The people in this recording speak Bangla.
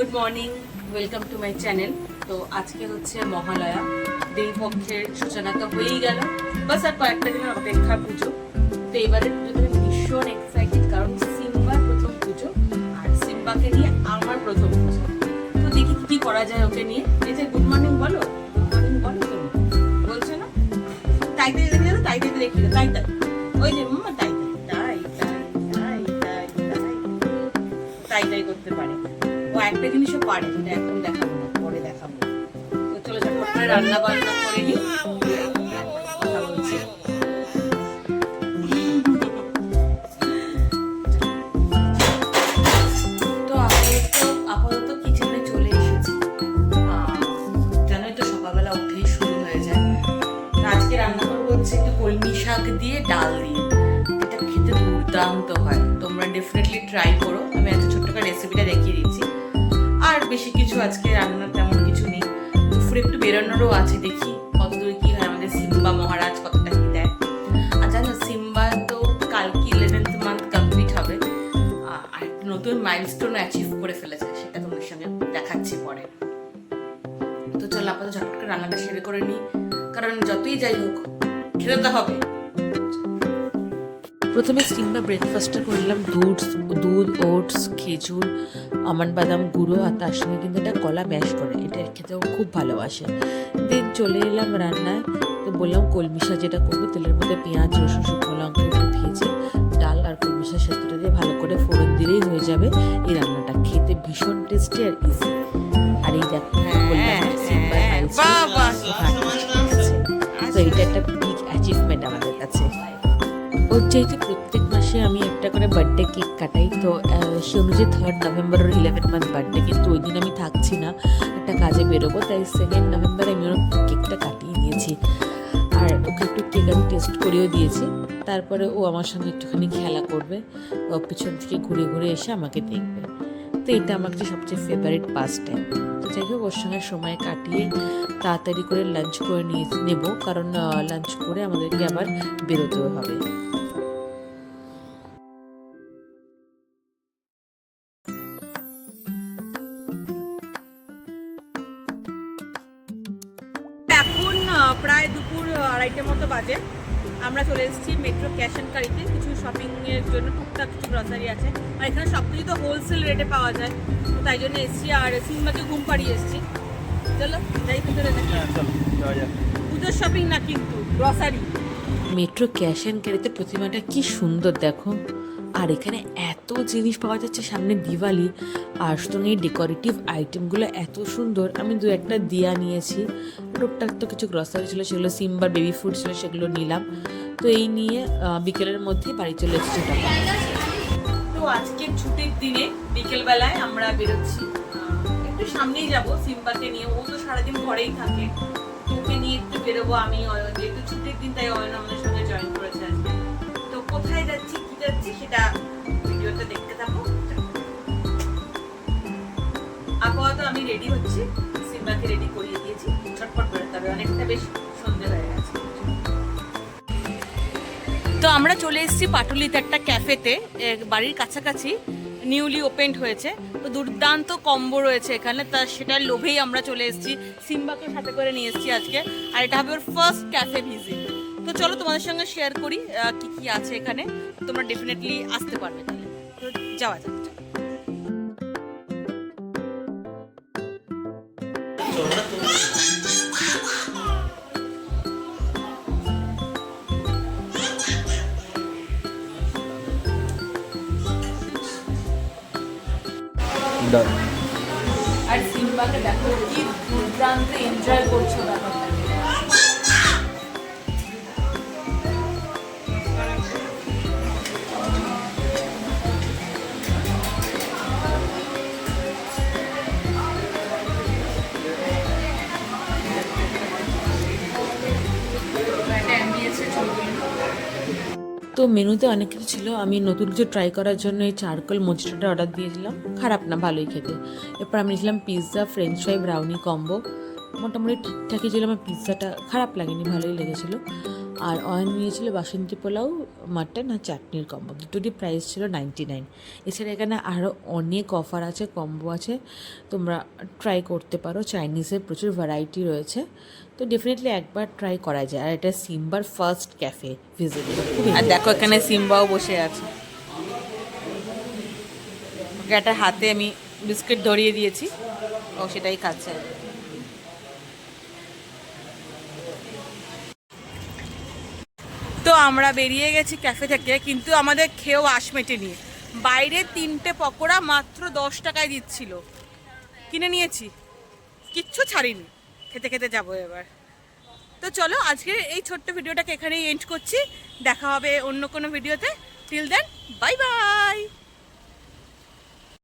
Good morning welcome to my channel তো আজকে হচ্ছে মহালয়া দেবপক্ষের সূচনা তো হয়েই গেল বাস আর কয়েকটা দিনের অপেক্ষা পুজো তো এবারের পুজোতে ভীষণ এক্সাইটেড কারণ সিম্বার প্রথম পুজো আর সিম্বাকে নিয়ে আমার প্রথম পুজো তো দেখি কি করা যায় ওকে নিয়ে এই যে গুড মর্নিং বলো গুড মর্নিং বলো তুমি বলছো না তাই তাই দেখে তাই তাই দেখে তাই তাই ওই যে তাই তাই তাই তাই তাই তাই তাই তাই করতে পারে কয়েকটা জিনিসও পারি যেটা এখন দেখাবো না, পরে দেখাবো। তো চলো ঝটপট করে রান্না বান্না করে নিই। কথা বলছি কলমি শাক দিয়ে ডাল দিয়ে। এটা খেতে দুর্দান্ত হয়। তোমরা ডেফিনেটলি ট্রাই করো। আমি এত ছোট্ট রেসিপিটা দেখিয়ে দিচ্ছি। আজকে রান্নার তেমন কিছু নেই। দুপুরে একটু বেরোনোরও আছে, দেখি কত দূর কি হয়। আমাদের সিম্বা মহারাজ কতটা কি দেয়। আর জানো, সিম্বা তো কালকে ইলেভেন্থ মান্থ কমপ্লিট হবে। আর নতুন মাইলস্টোন অ্যাচিভ করে ফেলেছে, সেটা তোমাদের সঙ্গে দেখাচ্ছি পরে। তো চল আপাতত ঝটপট রান্নাটা সেরে করে নিই। কারণ যতই যাই হোক, খেতে তো হবে। প্রথমে সিম্বা ব্রেকফাস্টটা করলাম দুধ দুধ ওটস খেজুর আমন্ড বাদাম গুঁড়ো আর তার সঙ্গে কিন্তু এটা কলা ম্যাশ করে। এটা খেতেও খুব ভালোবাসে। দেন চলে এলাম রান্নায়। তো বললাম কলমিশা যেটা করব তেলের মধ্যে পেঁয়াজ রসুন শুকনো লঙ্কা একটু ভেজে ডাল আর কলমিশা সেদ্ধটা দিয়ে ভালো করে ফোড়ন দিলেই হয়ে যাবে এই রান্নাটা। খেতে ভীষণ টেস্টি আর ইজি আর এই দেখো বললাম তো এটা একটা বিগ অ্যাচিভমেন্ট আমাদের। ওর চাইতে প্রত্যেক মাসে আমি একটা করে বার্থডে কেক কাটাই। তো সে অনুযায়ী থার্ড নভেম্বর ওর ইলেভেন মান্থ বার্থডে কিন্তু ওই দিন আমি থাকছি না, একটা কাজে বেরোবো, তাই সেকেন্ড নভেম্বরে আমি ওর কেকটা কাটিয়ে নিয়েছি আর ওকে একটু কেক আমি টেস্ট করেও দিয়েছি। তারপরে ও আমার সঙ্গে একটুখানি খেলা করবে, ও পিছন থেকে ঘুরে ঘুরে এসে আমাকে দেখবে। তো এটা আমার কাছে সবচেয়ে ফেভারিট পাস টাইম তো যাই হোক, ওর সঙ্গে সময় কাটিয়ে তাড়াতাড়ি করে লাঞ্চ করে নিয়ে নেব, কারণ লাঞ্চ করে আমাদেরকে আবার বেরোতেও হবে। প্রায় দুপুর, আড়াইটে মতো বাজে। আমরা চলে এসেছি মেট্রো ক্যাশ অ্যান্ড কারিতে কিছু শপিংয়ের জন্য টুকটাক কিছু গ্রসারি আছে। আর এখানে সব কিছু তো হোলসেল রেটে পাওয়া যায়। তো তাই জন্য এসেছি আর সিম্বাকে ঘুম পাড়িয়ে এসেছি। চলো যাই ভিতরে পুজোর শপিং না কিন্তু গ্রসারি মেট্রো ক্যাশ অ্যান্ড ক্যারিতে প্রতিমাটা কি সুন্দর দেখো। আর এখানে এত জিনিস পাওয়া যাচ্ছে সামনে দিওয়ালি। আর সুতরাং এই ডেকোরেটিভ আইটেমগুলো এত সুন্দর। আমি দু একটা দিয়া নিয়েছি। টুকটাক তো কিছু গ্রসারি ছিল, সেগুলো সিম্বার বেবি ফুড ছিল, সেগুলো নিলাম। তো এই নিয়ে বিকেলের মধ্যে বাড়ি চলে এসেছি তো আজকে ছুটির দিনে বিকেলবেলায় আমরা বেরোচ্ছি। একটু সামনেই যাব সিম্বাকে নিয়ে, ও তো সারাদিন ঘরেই থাকে। ওকে নিয়ে একটু বেরোবো আমি যেহেতু ছুটির দিন, তাই অয়ন আমাদের সঙ্গে জয়েন করেছে আজকে। তো কোথায় যাচ্ছি, কি যাচ্ছি, সেটা ভিডিওতে দেখতে থাকো আপাতত আমি রেডি হচ্ছি, সিম্বাকে রেডি করিয়ে দিয়েছি। ছটপট তো আমরা চলে এসেছি পাটুলিতে একটা ক্যাফেতে। বাড়ির কাছাকাছি নিউলি ওপেন্ড হয়েছে। তো দুর্দান্ত কম্বো রয়েছে এখানে। তা সেটার লোভেই আমরা চলে এসেছি। সিম্বাকে সাথে করে নিয়ে এসেছি আজকে। আর এটা হবে ওর ফার্স্ট ক্যাফে ভিজিট তো চলো তোমাদের সঙ্গে শেয়ার করি কি কি আছে এখানে। তোমরা ডেফিনেটলি আসতে পারবে তাহলে। যাওয়া যাক। চলো। আর সিম্বাকে দেখো কি দুর্দান্ত এনজয় করছ ব্যাপারটা তো মেনুতে অনেক কিছু ছিল। আমি নতুন কিছু ট্রাই করার জন্য এই চারকোল মজিটাটা অর্ডার দিয়েছিলাম। খারাপ না, ভালোই খেতে। এরপর আমি নিয়েছিলাম pizza french fry brownie combo মোটামুটি ঠিকঠাকই ছিল, আমার পিৎজাটা খারাপ লাগেনি, ভালোই লেগেছিলো। আর অয়ন নিয়েছিল বাসন্তী পোলাও, মাটন আর চাটনির কম্বো। দুটোরই প্রাইস ছিল নাইনটি নাইন এছাড়া এখানে আরও অনেক অফার আছে, কম্বো আছে, তোমরা ট্রাই করতে পারো। চাইনিজের প্রচুর ভ্যারাইটি রয়েছে। তো ডেফিনেটলি একবার ট্রাই করা যায়। আর এটা সিম্বার ফার্স্ট ক্যাফে ভিজিট আর দেখো এখানে সিম্বাও বসে আছে। একটা হাতে আমি বিস্কিট ধরিয়ে দিয়েছি। ও, সেটাই খাচ্ছে। তো আমরা বেরিয়ে গেছি ক্যাফে থেকে, কিন্তু আমাদের খেয়েও আশ নিয়ে বাইরে তিনটে পকোড়া মাত্র দশ টাকায় দিচ্ছিল। কিনে নিয়েছি। কিচ্ছু ছাড়িনি। খেতে খেতে যাব এবার। তো চলো আজকে এই ছোট্ট ভিডিওটাকে এখানেই এন্ড করছি। দেখা হবে অন্য কোনো ভিডিওতে। Till then bye bye